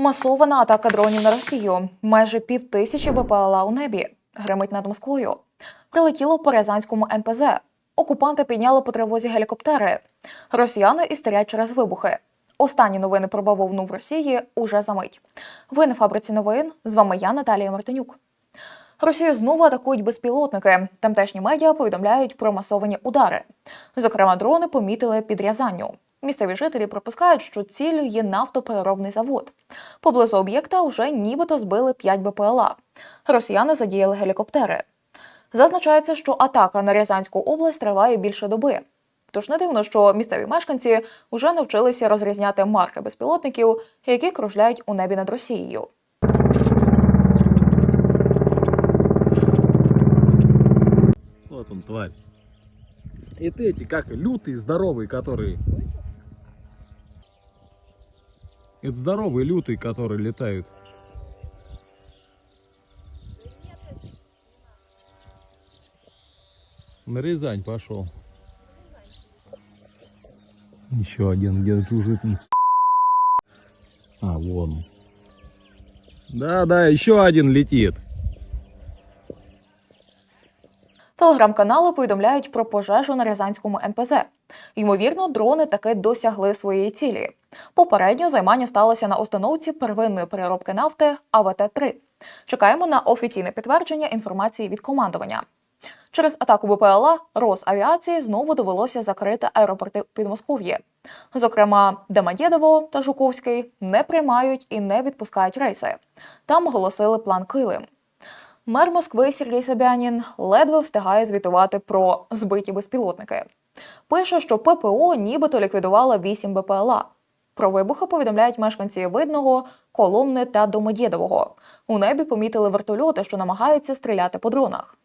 Масована атака дронів на Росію. Майже півтисячі БПЛА у небі. Гримить над Москвою. Прилетіло по Рязанському НПЗ. Окупанти підняли по тривозі гелікоптери. Росіяни істерять через вибухи. Останні новини про бавовну в Росії уже за мить. Ви на фабриці новин. З вами я, Наталія Мартинюк. Росію знову атакують безпілотники. Тамтешні медіа повідомляють про масовані удари. Зокрема, дрони помітили під Рязанню. Місцеві жителі припускають, що ціллю є нафтопереробний завод. Поблизу об'єкта вже нібито збили 5 БПЛА. Росіяни задіяли гелікоптери. Зазначається, що атака на Рязанську область триває більше доби. Тож не дивно, що місцеві мешканці вже навчилися розрізняти марки безпілотників, які кружляють у небі над Росією. Вот он, тварь. Это эти, как, лютые, здоровые, которые... Это здоровые, лютые, которые летают. На Рязань пошел. Еще один где-то чужит. А, вон. Да, да, еще один летит. Телеграм-канали повідомляють про пожежу на Рязанському НПЗ. Ймовірно, дрони таки досягли своєї цілі. Попередньо займання сталося на установці первинної переробки нафти АВТ-3. Чекаємо на офіційне підтвердження інформації від командування. Через атаку БПЛА Росавіації знову довелося закрити аеропорти Підмосков'я. Зокрема, Домодєдово та Жуковський не приймають і не відпускають рейси. Там оголосили план Килим. Мер Москви Сергій Собянін ледве встигає звітувати про збиті безпілотники. Пише, що ППО нібито ліквідувала 8 БПЛА. Про вибухи повідомляють мешканці Видного, Коломни та Домодєдового. У небі помітили вертольоти, що намагаються стріляти по дронах.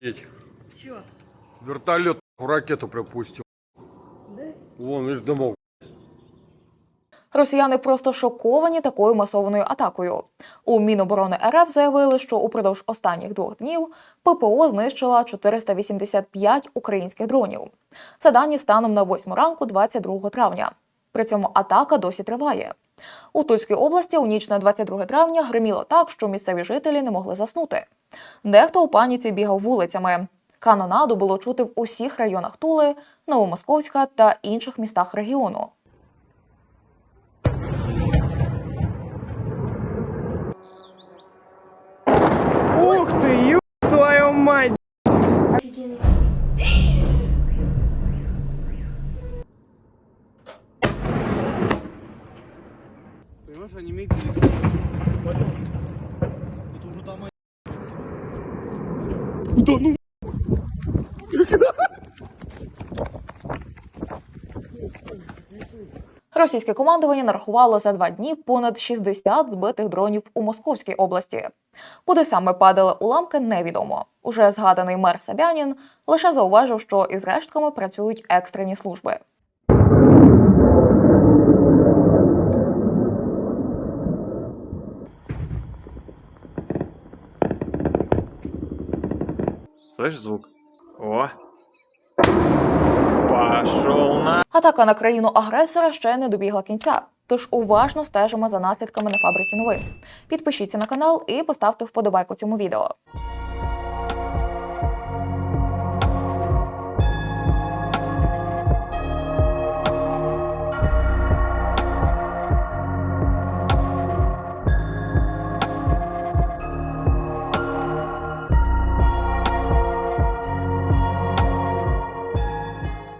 Чё? Вертолет ракету припустил. Да? Вон, видишь, дымок. Росіяни просто шоковані такою масованою атакою. У Міноборони РФ заявили, що упродовж останніх двох днів ППО знищила 485 українських дронів. Це дані станом на 8 ранку 22 травня. При цьому атака досі триває. У Тульській області у ніч на 22 травня гриміло так, що місцеві жителі не могли заснути. Дехто у паніці бігав вулицями. Канонаду було чути в усіх районах Тули, Новомосковська та інших містах регіону. Ух ты, ё твою мать! Понимаешь, они мигали. Куда ну? Російське командування нарахувало за два дні понад 60 збитих дронів у Московській області. Куди саме падали уламки, невідомо. Уже згаданий мер Сабянін лише зауважив, що із рештками працюють екстрені служби. Слышишь звук? О! Пошел на... Атака на країну агресора ще не добігла кінця. Тож уважно стежимо за наслідками на фабриці новин. Підпишіться на канал і поставте вподобайку цьому відео.